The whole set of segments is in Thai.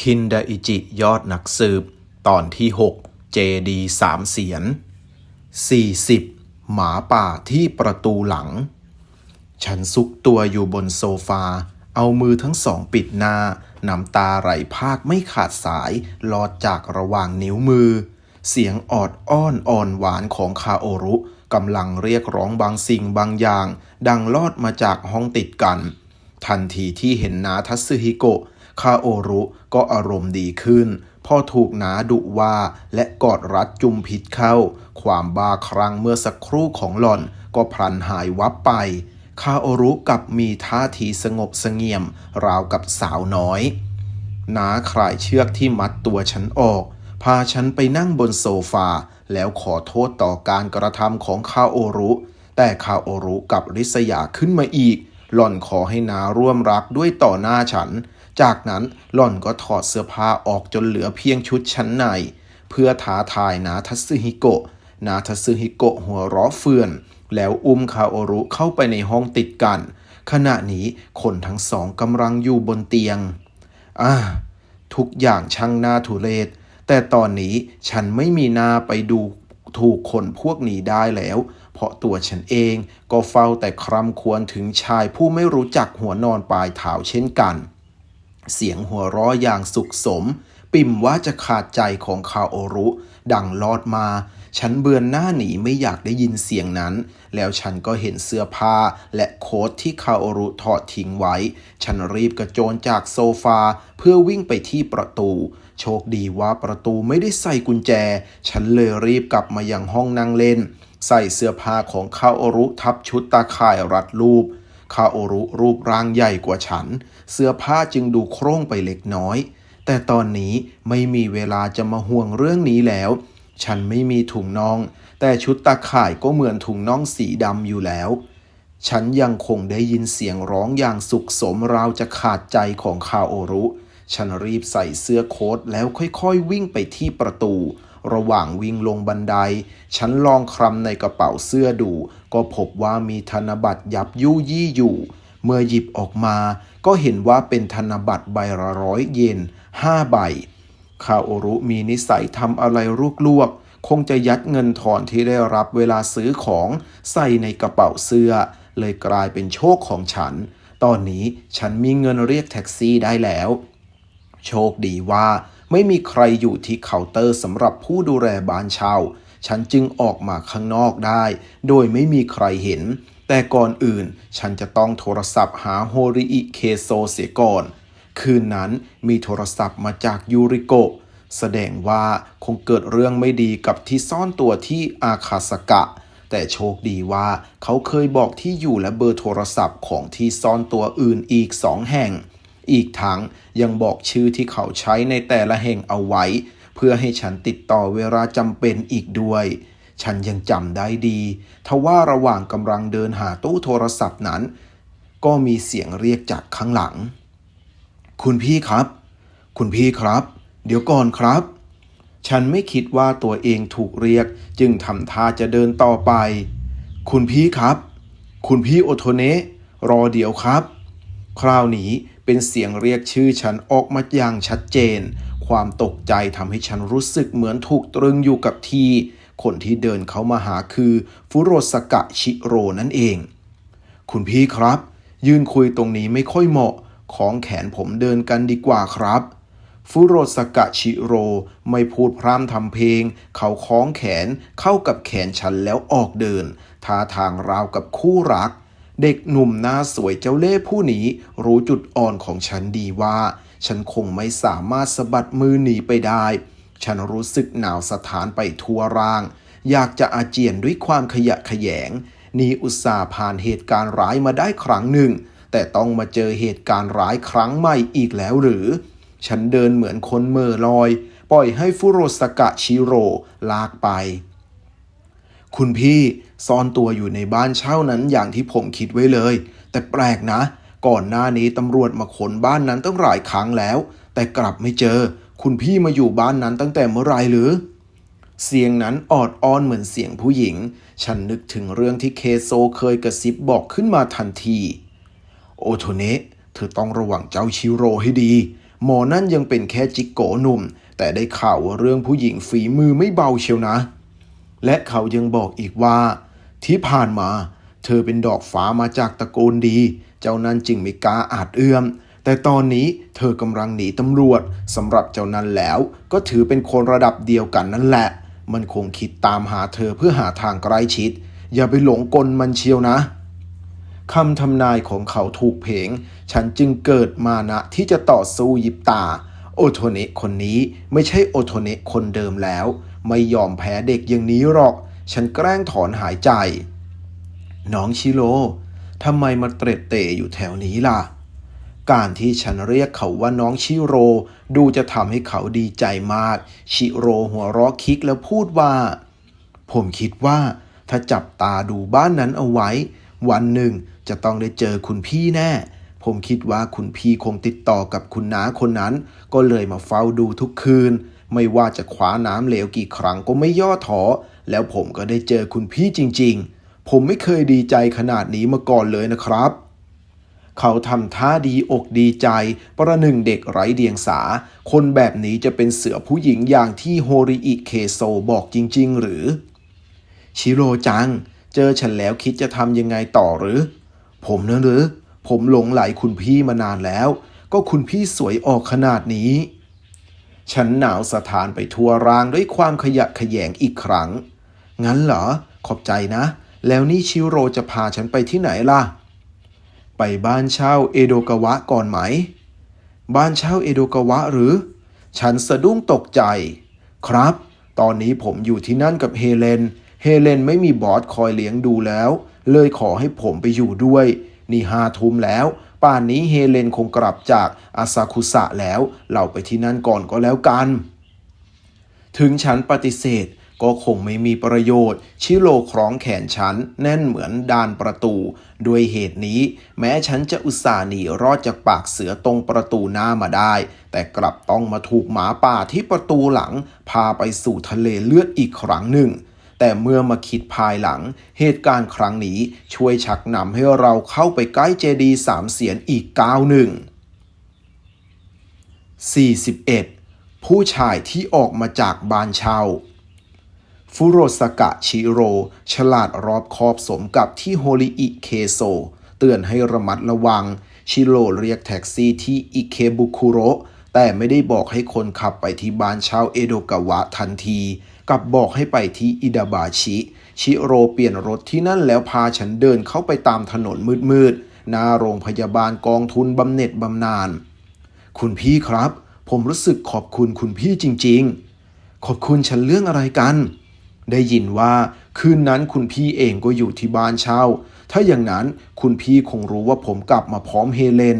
คินดาอิจิยอดนักสืบ ตอนที่ 6 เจดีสามเสียน 40 หมาป่าที่ประตูหลัง ฉันซุกตัวอยู่บนโซฟา เอามือทั้งสองปิดหน้า น้ำตาไหลภาคไม่ขาดสายลอดจากระหว่างนิ้วมือ เสียงออดอ้อนอ่อนหวานของคาโอรุกำลังเรียกร้องบางสิ่งบางอย่าง ดังลอดมาจากห้องติดกัน ทันทีที่เห็นนาทัสึฮิโกะ คาโอรุก็อารมณ์ดีขึ้น พอถูกนาดุว่าและกอดรัดจุมพิษเข้า ความบ้าครั้งเมื่อสักครู่ของหล่อนก็พลันหายวับไป คาโอรุกับมีท่าทีสงบเสงี่ยม ราวกับสาวน้อยนาคลายเชือกที่มัดตัวฉันออก พาฉันไปนั่งบนโซฟา แล้วขอโทษต่อการกระทำของคาโอรุ แต่คาโอรุกับริษยาขึ้นมาอีก หล่อนขอให้นาร่วมรักด้วยต่อหน้าฉัน จากนั้นหล่อนก็ถอดเสื้อผ้าออกจนเหลือเพียงชุดชั้นใน เพื่อท้าทายนาทัสึฮิโกะ นาทัสึฮิโกะหัวเราะเฟื่อน แล้วอุ้มคาโอรุเข้าไปในห้องติดกัน ขณะนี้คนทั้งสองกำลังอยู่บนเตียง อ่า ทุกอย่างช่างน่าทุเรศ แต่ตอนนี้ฉันไม่มีหน้าไปดูถูกคนพวกนี้ได้แล้ว เพราะตัวฉันเองก็เฝ้าแต่คร่ำควรถึงชายผู้ไม่รู้จักหัวนอนปลายเท้าเช่นกัน เสียงหัวเราะอย่างสุขสม ปิ่มว่าจะขาดใจของคาโอรุ ดังลอดมา ฉันเบือนหน้าหนีไม่อยากได้ยินเสียงนั้น แล้วฉันก็เห็นเสื้อผ้าและโค้ทที่คาโอรุถอดทิ้งไว้ ฉันรีบกระโจนจากโซฟาเพื่อวิ่งไปที่ประตู โชคดีว่าประตูไม่ได้ใส่กุญแจ ฉันเลยรีบกลับมายังห้องนั่งเล่น ใส่เสื้อผ้าของคาโอรุทับชุดตาข่ายรัดรูป คาโอรุรูปร่างใหญ่กว่าฉัน เสื้อผ้าจึงดูโคร่งไปเล็กน้อย แต่ตอนนี้ไม่มีเวลาจะมาห่วงเรื่องนี้แล้ว ฉันไม่มีถุงน่อง แต่ชุดตาข่ายก็เหมือนถุงน่องสีดำอยู่แล้ว ฉันยังคงได้ยินเสียงร้องอย่างสุขสมราวจะขาดใจของคาโอรุ ฉันรีบใส่เสื้อโค้ทแล้วค่อยๆวิ่งไปที่ประตู ระหว่างวิ่งลงบันได ฉันลองคลำในกระเป๋าเสื้อดู ก็พบว่ามีธนบัตรยับยุยี่อยู่ เมื่อหยิบออกมา ก็เห็นว่าเป็นธนบัตรใบละร้อยเยนห้าใบ คาโอรุมีนิสัยทำอะไรลวกๆ คงจะยัดเงินถอนที่ได้รับเวลาซื้อของใส่ในกระเป๋าเสื้อ เลยกลายเป็นโชคของฉัน ตอนนี้ฉันมีเงินเรียกแท็กซี่ได้แล้ว โชคดีว่า ไม่มีใครอยู่ที่เคาน์เตอร์สำหรับผู้ดูแลบ้านเช่า ฉันจึงออกมาข้างนอกได้ โดยไม่มีใครเห็น แต่ก่อนอื่นฉันจะต้องโทรศัพท์หาโฮริอิเคโซเสียก่อน คืนนั้นมีโทรศัพท์มาจากยูริโกะแสดงว่าคงเกิดเรื่องไม่ดีกับที่ซ่อนตัวที่อาคาสกะ แต่โชคดีว่าเขาเคยบอกที่อยู่และเบอร์โทรศัพท์ของที่ซ่อนตัวอื่นอีกสองแห่ง อีกทั้งยังบอกชื่อที่เขาใช้ในแต่ละแห่งเอาไว้ เพื่อให้ฉันติดต่อเวลาจำเป็นอีกด้วย ฉันยังจำได้ดีทว่าระหว่างกำลังเดินหาตู้โทรศัพท์นั้น ก็มีเสียงเรียกจากข้างหลัง คุณพี่ครับ คุณพี่ครับ เดี๋ยวก่อนครับ ฉันไม่คิดว่าตัวเองถูกเรียกจึงทำท่าจะเดินต่อไป คุณพี่ครับ คุณพี่โอโทเนะรอเดี๋ยวครับ คราวนี้ เป็นเสียงเรียกชื่อฉันออกมาอย่างชัดเจน ความตกใจทำให้ฉันรู้สึกเหมือนถูกตรึงอยู่กับที่ คนที่เดินเข้ามาหาคือฟุโรสกะชิโร่นั่นเอง คุณพี่ครับ ยืนคุยตรงนี้ไม่ค่อยเหมาะ ของแขนผมเดินกันดีกว่าครับฟุโรสกะชิโรไม่พูดพร่ำทำเพลง เขาคล้องแขนเข้ากับแขนฉันแล้วออกเดินท่าทางราวกับคู่รัก เด็กหนุ่มหน้าสวยเจ้าเล่ห์ผู้นี้รู้จุดอ่อนของฉันดีว่า ฉันคงไม่สามารถสะบัดมือหนีไปได้ ฉันรู้สึกหนาวสถานไปทั่วร่าง อยากจะอาเจียนด้วยความขยะแขยง นี่อุตส่าห์ผ่านเหตุการณ์ร้ายมาได้ครั้งหนึ่ง แต่ต้องมาเจอเหตุการณ์ร้ายครั้งใหม่อีกแล้วหรือ ฉันเดินเหมือนคนเมื่อลอย ปล่อยให้ฟุโรสกะชิโร่ลากไป คุณพี่ซ่อนตัวอยู่ในบ้านเช่านั้นอย่างที่ผมคิดไว้เลย แต่แปลกนะ ก่อนหน้านี้ตำรวจมาขนบ้านนั้นตั้งหลายครั้งแล้ว แต่กลับไม่เจอ คุณพี่มาอยู่บ้านนั้นตั้งแต่เมื่อไรหรือ เสียงนั้นออดอ้อนเหมือนเสียงผู้หญิง ฉันนึกถึงเรื่องที่เคโซเคยกระซิบบอกขึ้นมาทันที โอโทเนะเธอต้องระวังเจ้าชิโร่ให้ดี หมอนั่นยังเป็นแค่จิกโกหนุ่ม แต่ได้ข่าวว่าเรื่องผู้หญิงฝีมือไม่เบาเชียวนะ และเขายังบอกอีกว่า ที่ผ่านมา เธอเป็นดอกฟ้ามาจากตระกูลดี เจ้านั้นจึงไม่กล้าอาจเอื้อม แต่ตอนนี้เธอกำลังหนีตำรวจสำหรับเจ้านั้นแล้ว ก็ถือเป็นคนระดับเดียวกันนั่นแหละ มันคงคิดตามหาเธอเพื่อหาทางใกล้ชิด อย่าไปหลงกลมันเชียวนะคำทำนายของเขาถูกเพง ฉันจึงเกิดมานะที่จะต่อสู้ยิบตา โอโทเนะคนนี้ไม่ใช่โอโทเนะคนเดิมแล้ว ไม่ยอมแพ้เด็กอย่างนี้หรอก ฉันแกล้งถอนหายใจ น้องชิโร่ทำไมมาเตร็ดเตะอยู่แถวนี้ล่ะ การที่ฉันเรียกเขาว่าน้องชิโร่ดูจะทำให้เขาดีใจมาก ชิโร่หัวเราะคิกแล้วพูดว่า ผมคิดว่าถ้าจับตาดูบ้านนั้นเอาไว้ วันหนึ่งจะต้องได้เจอคุณพี่แน่ ผมคิดว่าคุณพี่คงติดต่อกับคุณน้าคนนั้น ก็เลยมาเฝ้าดูทุกคืน ไม่ว่าจะคว้าน้ำเหลวกี่ครั้งก็ไม่ย่อท้อ แล้วผมก็ได้เจอคุณพี่จริง ๆ ผมไม่เคยดีใจขนาดนี้มาก่อนเลยนะครับ เขาทำท่าดีอกดีใจ ประหนึ่งเด็กไร้เดียงสา คนแบบนี้จะเป็นเสือผู้หญิงอย่างที่โฮริอิเคโซบอกจริง ๆ หรือ ชิโร่จัง เจอฉันแล้วคิดจะทำยังไงต่อหรือ ผมเนะหรือ ผมหลงไหลคุณพี่มานานแล้ว ก็คุณพี่สวยออกขนาดนี้ ฉันหนาวสถานไปทั่วร่างด้วยความขยะแขยงอีกครั้ง งั้นเหรอ ขอบใจนะ แล้วนี่ชิโร่จะพาฉันไปที่ไหนล่ะ ไปบ้านเช่าเอโดกาวะก่อนไหม บ้านเช่าเอโดกาวะหรือ ฉันสะดุ้งตกใจ ครับ ตอนนี้ผมอยู่ที่นั่นกับเฮเลน เฮเลนไม่มีบอสคอยเลี้ยงดูแล้ว เลยขอให้ผมไปอยู่ด้วย นี่ห้าทุ่มแล้ว ป่านนี้เฮเลนคงกลับจากอาซาคุสะแล้ว เราไปที่นั่นก่อนก็แล้วกัน ถึงฉันปฏิเสธก็คงไม่มีประโยชน์ ชิโรคล้องแขนฉัน แน่นเหมือนดานประตู ด้วยเหตุนี้ แม้ฉันจะอุตส่าห์หนีรอดจากปากเสือตรงประตูหน้ามาได้ แต่กลับต้องมาถูกหมาป่าที่ประตูหลัง พาไปสู่ทะเลเลือดอีกครั้งหนึ่ง แต่เมื่อมาคิดภายหลัง เหตุการณ์ครั้งนี้ช่วยชักนำให้เราเข้าไปใกล้เจดีสามเสียนอีกก้าวหนึ่ง 41 ผู้ชายที่ออกมาจากบ้านเช่าฟุโรสกะชิโร ฉลาดรอบคอบสมกับที่โฮริอิเคโซ เตือนให้ระมัดระวัง ชิโรเรียกแท็กซี่ที่อิเคบุคุโรแต่ไม่ได้บอกให้คนขับไปที่บ้านเช่าเอโดกาวะทันที กับบอกให้ไปที่อิดาบาชิ ชิโรเปลี่ยนรถที่นั่นแล้วพาฉันเดินเข้าไปตามถนนมืดๆหน้าโรงพยาบาลกองทุนบำเหน็จบำนาญ คุณพี่ครับ ผมรู้สึกขอบคุณคุณพี่จริงๆ ขอบคุณฉันเรื่องอะไรกัน ได้ยินว่าคืนนั้นคุณพี่เองก็อยู่ที่บ้านเช่า ถ้าอย่างนั้นคุณพี่คงรู้ว่าผมกลับมาพร้อมเฮเลน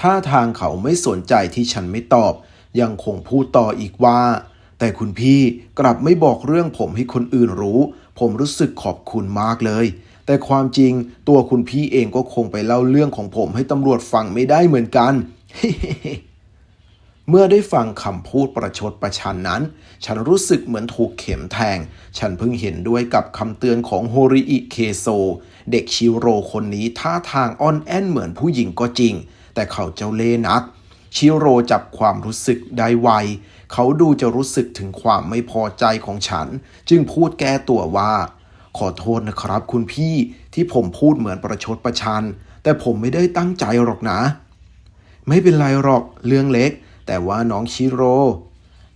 ท่าทางเขาไม่สนใจที่ฉันไม่ตอบ ยังคงพูดต่ออีกว่า แต่คุณพี่กลับไม่บอกเรื่องผมให้คนอื่นรู้ ผมรู้สึกขอบคุณมากเลย แต่ความจริงตัวคุณพี่เองก็คงไปเล่าเรื่องของผมให้ตำรวจฟังไม่ได้เหมือนกัน เมื่อได้ฟังคำพูดประชดประชันนั้น ฉันรู้สึกเหมือนถูกเข็มแทง ฉันเพิ่งเห็นด้วยกับคำเตือนของโฮริอิเคโซ เด็กชิโรคนนี้ท่าทางอ่อนแอนเหมือนผู้หญิงก็จริง แต่เขาเจ้าเล่นัก ชิโรจับความรู้สึกได้ไว เขาดูจะรู้สึกถึงความไม่พอใจของฉัน จึงพูดแก้ตัวว่า ขอโทษนะครับคุณพี่ที่ผมพูดเหมือนประชดประชัน แต่ผมไม่ได้ตั้งใจหรอกนะ ไม่เป็นไรหรอกเรื่องเล็ก แต่ว่าน้องชิโร่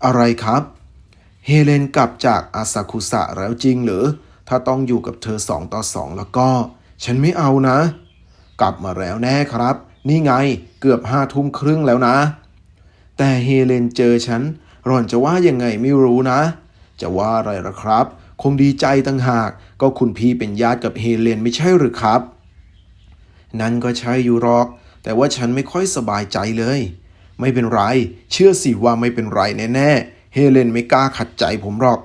อะไรครับ เฮเลนกลับจากอาซาคุสะแล้วจริงหรือ ถ้าต้องอยู่กับเธอสองต่อสองแล้วก็ ฉันไม่เอานะ กลับมาแล้วแน่ครับ นี่ไงเกือบห้าทุ่มครึ่งแล้วนะแต่เฮเลนเจอฉัน หล่อนจะว่ายังไงไม่รู้นะ จะว่าอะไรล่ะครับ คงดีใจตั้งหาก ก็คุณพี่เป็นญาติกับเฮเลนไม่ใช่หรือครับ นั่นก็ใช่อยู่หรอก แต่ว่าฉันไม่ค่อยสบายใจเลย ไม่เป็นไร เชื่อสิว่าไม่เป็นไรแน่ๆ เฮเลนไม่กล้าขัดใจผมหรอก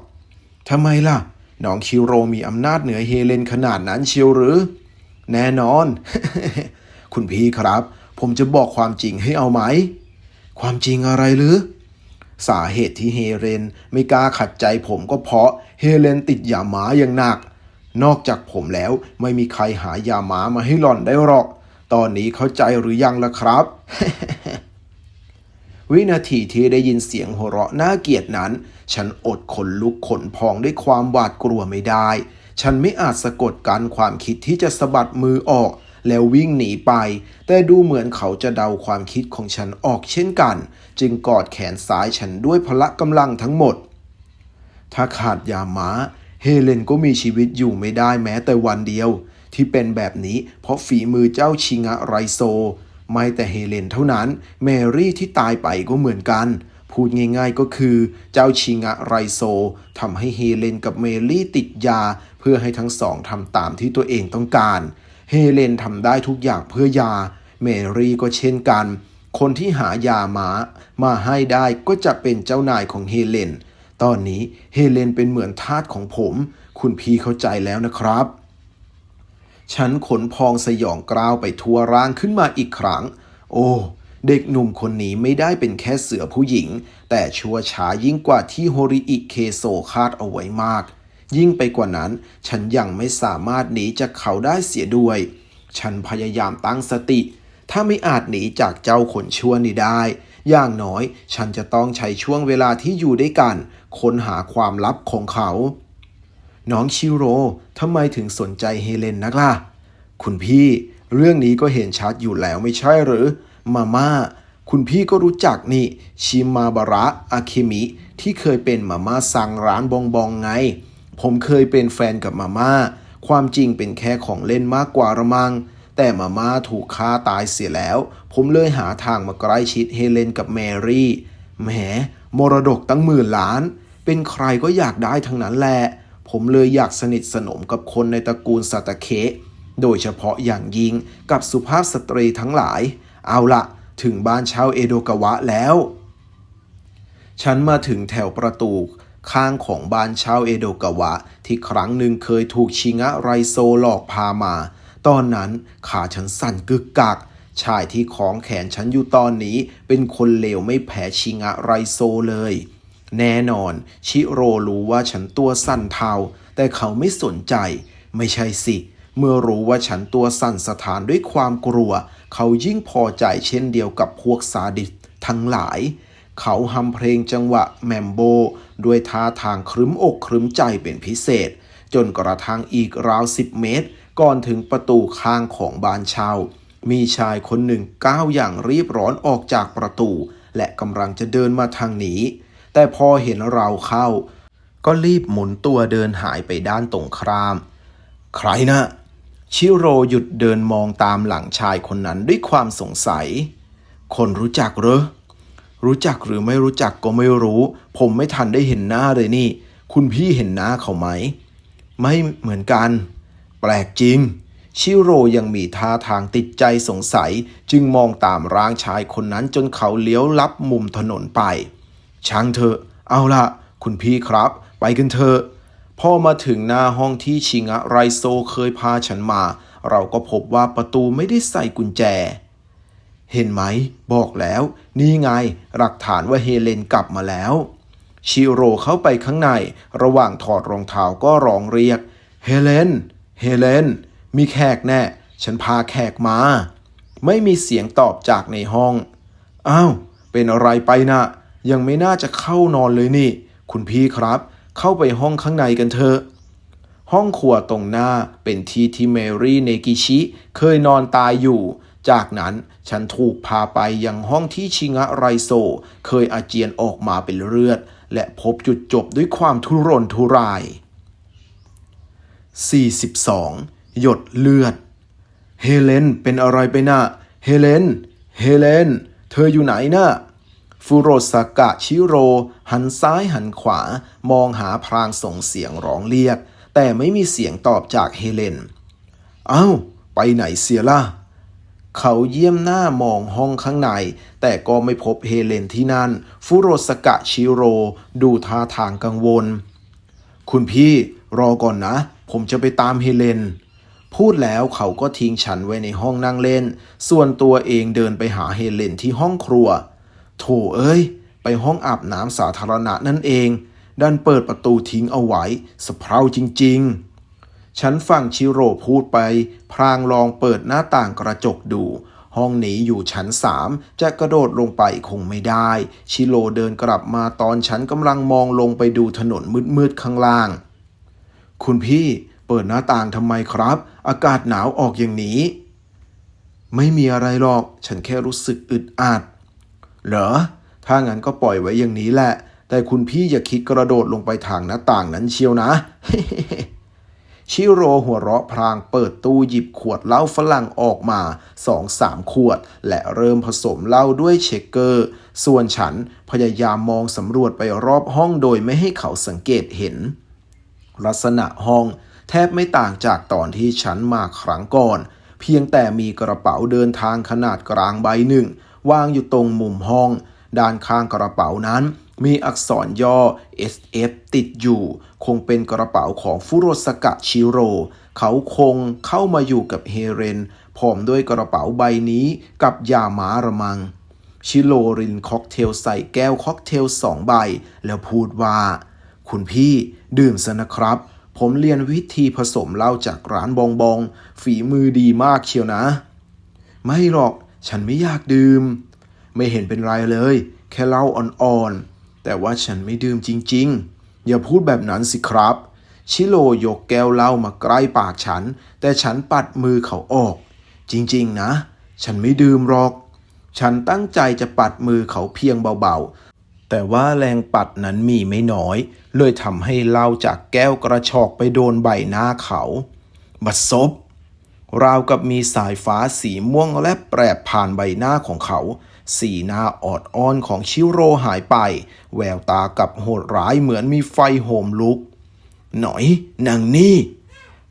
ทำไมล่ะ น้องคิโรมีอำนาจเหนือเฮเลนขนาดนั้นเชียวหรือ แน่นอน คุณพี่ครับ ผมจะบอกความจริงให้เอาไหม ความจริงอะไรหรือ สาเหตุที่เฮเลนไม่กล้าขัดใจผมก็เพราะเฮเลนติดยาหมาอย่างหนัก นอกจากผมแล้วไม่มีใครหายาหมามาให้หล่อนได้หรอก ตอนนี้เข้าใจหรือยังล่ะครับ วินาทีที่ได้ยินเสียงหัวเราะน่าเกลียดนั้น ฉันอดขนลุกขนพองด้วยความหวาดกลัวไม่ได้ ฉันไม่อาจสะกดกันความคิดที่จะสะบัดมือออก แล้ววิ่งหนีไป แต่ดูเหมือนเขาจะเดาความคิดของฉันออกเช่นกัน จึงกอดแขนซ้ายฉันด้วยพละกำลังทั้งหมด ถ้าขาดยาม้า เฮเลนก็มีชีวิตอยู่ไม่ได้แม้แต่วันเดียว ที่เป็นแบบนี้เพราะฝีมือเจ้าชิงะไรโซ ไม่แต่เฮเลนเท่านั้น แมรี่ที่ตายไปก็เหมือนกันพูดง่ายๆก็คือเจ้าชิงะไรโซทำให้เฮเลนกับเมรี่ติดยา เพื่อให้ทั้งสองทำตามที่ตัวเองต้องการ เฮเลนทำได้ทุกอย่างเพื่อยา เมรี่ก็เช่นกัน คนที่หายามามาให้ได้ก็จะเป็นเจ้านายของเฮเลน ตอนนี้เฮเลนเป็นเหมือนทาสของผม คุณพี่เข้าใจแล้วนะครับ ฉันขนพองสยองกราวไปทั่วร่างขึ้นมาอีกครั้ง โอ้ เด็กหนุ่มคนนี้ไม่ได้เป็นแค่เสือผู้หญิง แต่ชัวร์ช้ายิ่งกว่าที่โฮริอิเคโซคาดเอาไว้มาก ยิ่งไปกว่านั้น ฉันยังไม่สามารถหนีจากเขาได้เสียด้วย ฉันพยายามตั้งสติ ถ้าไม่อาจหนีจากเจ้าคนชั่วนี้ได้ อย่างน้อยฉันจะต้องใช้ช่วงเวลาที่อยู่ด้วยกัน ค้นหาความลับของเขา น้องชิโร่ทำไมถึงสนใจเฮเลนนักล่ะ คุณพี่ เรื่องนี้ก็เห็นชัดอยู่แล้วไม่ใช่หรือ มาม่าคุณพี่ก็รู้จักนี่ ชิมาบาระอาเคมิ ที่เคยเป็นมาม่าสั่งร้านบองบองไง ผมเคยเป็นแฟนกับมาม่า ความจริงเป็นแค่ของเล่นมากกว่าระมัง แต่มาม่าถูกฆ่าตายเสียแล้ว ผมเลยหาทางมาใกล้ชิดเฮเลนกับแมรี่ แหม มรดกตั้งหมื่นล้าน เป็นใครก็อยากได้ทั้งนั้นแหละ ผมเลยอยากสนิทสนมกับคนในตระกูลสัตเคโดยเฉพาะอย่างยิ่งกับสุภาพสตรีทั้งหลาย เอาละถึงบ้านเช่าเอโดกาวะแล้ว ฉันมาถึงแถวประตู ข้างของบ้านเช่าเอโดกาวะ ที่ครั้งหนึ่งเคยถูกชิงะไรโซหลอกพามา ตอนนั้นขาฉันสั่นกึกกัก ชายที่ของแขนฉันอยู่ตอนนี้เป็นคนเลวไม่แพ้ชิงะไรโซเลย แน่นอน ชิโรรู้ว่าฉันตัวสั่นเทา แต่เขาไม่สนใจ ไม่ใช่สิ เมื่อรู้ว่าฉันตัวสั่นสถานด้วยความกลัว เขายิ่งพอใจเช่นเดียวกับพวกซาดิสทั้งหลาย เขาฮำเพลงจังหวะแมมโบด้วยท่าทางครึ้มอกครึ้มใจเป็นพิเศษ จนกระทั่งอีกราวสิบเมตร ก่อนถึงประตูข้างของบ้านเช่า มีชายคนหนึ่งก้าวอย่างรีบร้อนออกจากประตู และกำลังจะเดินมาทางนี้แต่พอเห็นเราเข้า ก็รีบหมุนตัวเดินหายไปด้านตรงข้าม ใครนะ ชิโรหยุดเดินมองตามหลังชายคนนั้นด้วยความสงสัย คนรู้จักเหรอ รู้จักหรือไม่รู้จักก็ไม่รู้ ผมไม่ทันได้เห็นหน้าเลยนี่ คุณพี่เห็นหน้าเขาไหม ไม่เหมือนกัน แปลกจริง ชิโรยังมีท่าทางติดใจสงสัย จึงมองตามร่างชายคนนั้นจนเขาเลี้ยวลับมุมถนนไป ช่างเถอะ เอาละคุณพี่ครับ ไปกันเถอะพอมาถึงหน้าห้องที่ชิงะไรโซเคยพาฉันมา เราก็พบว่าประตูไม่ได้ใส่กุญแจ เห็นไหม บอกแล้ว นี่ไง หลักฐานว่าเฮเลนกลับมาแล้ว ชิโร่เข้าไปข้างใน ระหว่างถอดรองเท้าก็ร้องเรียก เฮเลน เฮเลน มีแขกแน่ ฉันพาแขกมา ไม่มีเสียงตอบจากในห้อง อ้าว เป็นอะไรไปนะ ยังไม่น่าจะเข้านอนเลยนี่ คุณพี่ครับ เข้าไปห้องข้างในกันเถอะห้องครัวตรงหน้าเป็นที่ที่เมรี่เนกิชิ เคยนอนตายอยู่ จากนั้นฉันถูกพาไปยังห้องที่ชิงะไรโซ เคยอาเจียนออกมาเป็นเลือด และพบจุดจบด้วยความทุรนทุราย 42 หยดเลือด เฮเลนเป็นอะไรไปนะเฮเลน เฮเลน เธออยู่ไหนนะฟูโรสากะชิโร หันซ้ายหันขวามองหาพรางส่งเสียงร้องเรียก แต่ไม่มีเสียงตอบจากเฮเลน เอ้า ไปไหนเสียล่ะ เขาเยี่ยมหน้ามองห้องข้างใน แต่ก็ไม่พบเฮเลนที่นั่นฟูโรสกะชิโร ดูท่าทางกังวล คุณพี่รอก่อนนะ ผมจะไปตามเฮเลน พูดแล้วเขาก็ทิ้งฉันไว้ในห้องนั่งเล่น ส่วนตัวเองเดินไปหาเฮเลนที่ห้องครัว โถเอ้ย ไปห้องอาบน้ำสาธารณะนั่นเอง ดันเปิดประตูทิ้งเอาไว้สะเพร่าจริง ๆ ฉันฟังชิโร่พูดไป พรางลองเปิดหน้าต่างกระจกดู ห้องนี้อยู่ชั้นสามจะกระโดดลงไปคงไม่ได้ ชิโรเดินกลับมาตอนฉันกำลังมองลงไปดูถนนมืดๆข้างล่าง คุณพี่เปิดหน้าต่างทำไมครับ อากาศหนาวออกอย่างนี้ ไม่มีอะไรหรอก ฉันแค่รู้สึกอึดอัด เหรอ ถ้างั้นก็ปล่อยไว้อย่างนี้แหละ แต่คุณพี่อย่าคิดกระโดดลงไปทางหน้าต่างนั้นเชียวนะ ชิโร่หัวเราะพลางเปิดตู้หยิบขวดเหล้าฝรั่งออกมาสองสามขวด และเริ่มผสมเหล้าด้วยเชคเกอร์ ส่วนฉันพยายามมองสำรวจไปรอบห้องโดยไม่ให้เขาสังเกตเห็น ลักษณะห้องแทบไม่ต่างจากตอนที่ฉันมาครั้งก่อน เพียงแต่มีกระเป๋าเดินทางขนาดกลางใบหนึ่ง วางอยู่ตรงมุมห้อง ด้านข้างกระเป๋านั้น มีอักษรย่อ SF ติดอยู่ คงเป็นกระเป๋าของฟุโรสกะชิโร่เขาคงเข้ามาอยู่กับเฮเรนพร้อมด้วยกระเป๋าใบนี้กับยาหมาระมัง ชิโรรินค็อกเทลใส่แก้วค็อกเทลสองใบ แล้วพูดว่า คุณพี่ดื่มซะนะครับ ผมเรียนวิธีผสมเหล้าจากร้านบองบอง ฝีมือดีมากเชียวนะ ไม่หรอกฉันไม่อยากดื่ม ไม่เห็นเป็นไรเลย แค่เหล้าอ่อนๆ แต่ว่าฉันไม่ดื่มจริง ๆ อย่าพูดแบบนั้นสิครับ ชิโรยกแก้วเหล้ามาใกล้ปากฉัน แต่ฉันปัดมือเขาออก จริงๆนะ ฉันไม่ดื่มหรอก ฉันตั้งใจจะปัดมือเขาเพียงเบาๆ แต่ว่าแรงปัดนั้นมีไม่น้อย เลยทำให้เหล้าจากแก้วกระชอกไปโดนใบหน้าเขาบัดซบราวกับมีสายฟ้าสีม่วงและแปรผ่านใบหน้าของเขา สีหน้าออดอ้อนของชิโร่หายไป แววตากับโหดร้ายเหมือนมีไฟโหมลุก หน่อยนางนี่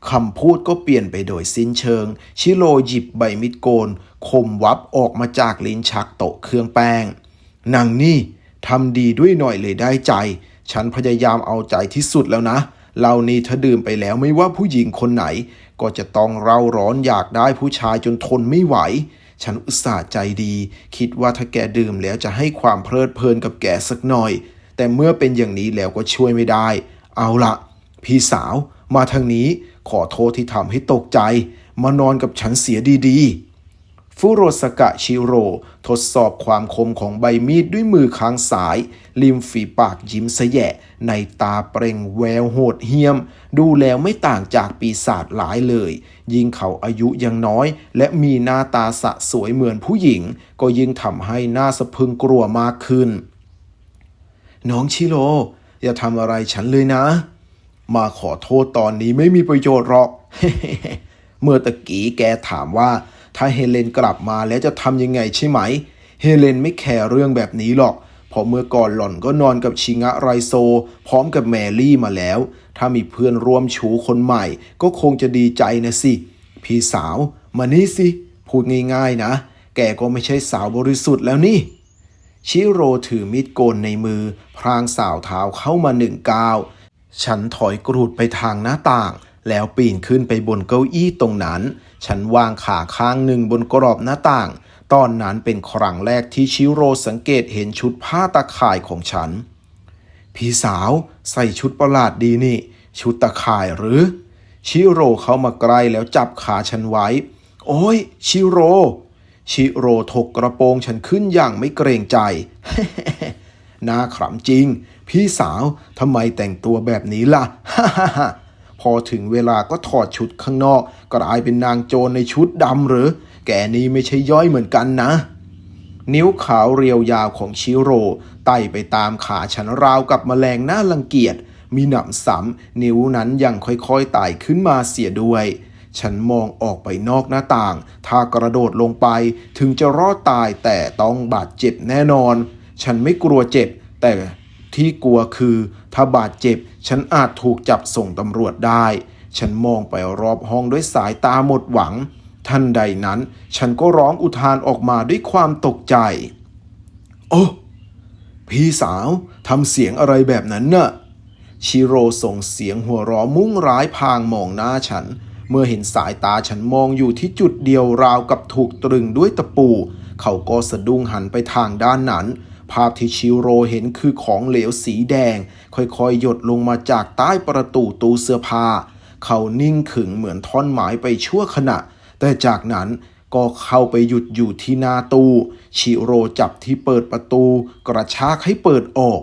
คำพูดก็เปลี่ยนไปโดยสิ้นเชิง ชิโร่หยิบใบมิดโกน คมวับออกมาจากลิ้นชักโตะเครื่องแป้งนางนี่ทำดีด้วยหน่อยเลยได้ใจ ฉันพยายามเอาใจที่สุดแล้วนะเรานี่ถ้าดื่มไปแล้วไม่ว่าผู้หญิงคนไหน ก็จะต้องเร่าร้อนอยากได้ผู้ชายจนทนไม่ไหว ฉันอุตส่าห์ใจดี คิดว่าถ้าแกดื่มแล้วจะให้ความเพลิดเพลินกับแกสักหน่อย แต่เมื่อเป็นอย่างนี้แล้วก็ช่วยไม่ได้ เอาละพี่สาว มาทางนี้ขอโทษที่ทำให้ตกใจ มานอนกับฉันเสียดีๆ ฟุโรสกะชิโร่ทดสอบความคมของใบมีดด้วยมือข้างซ้าย ริมฝีปากยิ้มสแยะ ในตาเปล่งแววโหดเหี้ยม ดูแล้วไม่ต่างจากปีศาจหลายเลย ยิ่งเขาอายุยังน้อย และมีหน้าตาสะสวยเหมือนผู้หญิง ก็ยิ่งทำให้หน้าสะพึงกลัวมากขึ้น น้องชิโร่อย่าทำอะไรฉันเลยนะ มาขอโทษตอนนี้ไม่มีประโยชน์หรอก เมื่อตะกี้แกถามว่า ถ้าเฮเลนกลับมาแล้วจะทำยังไงใช่ไหม เฮเลนไม่แคร์เรื่องแบบนี้หรอกเพราะเมื่อก่อนหล่อนก็นอนกับชิงะไรโซ พร้อมกับแมรี่มาแล้ว ถ้ามีเพื่อนร่วมชูคนใหม่ ก็คงจะดีใจนะสิ พี่สาวมานี่สิ พูดง่ายๆนะ แกก็ไม่ใช่สาวบริสุทธิ์แล้วนี่ ชิโร่ถือมีดโกนในมือ พรางสาวเท้าเข้ามาหนึ่งก้าว ฉันถอยกรูดไปทางหน้าต่าง แล้วปีนขึ้นไปบนเก้าอี้ตรงนั้น ฉันวางขาข้างหนึ่งบนกรอบหน้าต่าง ตอนนั้นเป็นครั้งแรกที่ชิโร่สังเกตเห็นชุดผ้าตาข่ายของฉัน พี่สาวใส่ชุดประหลาดดีนี่ ชุดตาข่ายหรือ ชิโร่เข้ามาใกล้แล้วจับขาฉันไว้ โอ้ยชิโร่ชิโร่ถกกระโปรงฉันขึ้นอย่างไม่เกรงใจน่าขำจริง พี่สาวทำไมแต่งตัวแบบนี้ล่ะ พอถึงเวลาก็ถอดชุดข้างนอกกลายเป็นนางโจรในชุดดำหรือ แกนี้ไม่ใช่ย่อยเหมือนกันนะ นิ้วขาวเรียวยาวของชิโร่ไต่ไปตามขาฉันราวกับแมลงหน่ารังเกียจมีหนำซ้ำนิ้วนั้นยังค่อยๆไต่ขึ้นมาเสียด้วย ฉันมองออกไปนอกหน้าต่าง ถ้ากระโดดลงไปถึงจะรอดตายแต่ต้องบาดเจ็บแน่นอน ฉันไม่กลัวเจ็บ แต่ ที่กลัวคือ ถ้าบาดเจ็บ ฉันอาจถูกจับส่งตำรวจได้ ฉันมองไปรอบห้องด้วยสายตาหมดหวังทันใดนั้น ฉันก็ร้องอุทานออกมาด้วยความตกใจ โอ้พี่สาวทำเสียงอะไรแบบนั้นน่ะ ชิโร่ส่งเสียงหัวเราะมุ่งร้ายพางมองหน้าฉัน เมื่อเห็นสายตาฉันมองอยู่ที่จุดเดียวราวกับถูกตรึงด้วยตะปู เขาก็สะดุ้งหันไปทางด้านนั้น ภาพที่ชิโร่เห็นคือของเหลวสีแดง ค่อยๆ หยดลงมาจากใต้ประตูตู้เสื้อผ้า เขานิ่งขึงเหมือนท่อนไม้ไปชั่วขณะ แต่จากนั้นก็เข้าไปหยุดอยู่ที่หน้าตู้ชิโร่จับที่เปิดประตู กระชากให้เปิดออก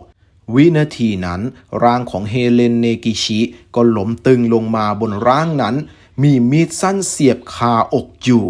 วินาทีนั้น ร่างของเฮเลนเนกิชิ ก็หลมตึงลงมาบนร่างนั้น มีมีดสั้นเสียบคาอกอยู่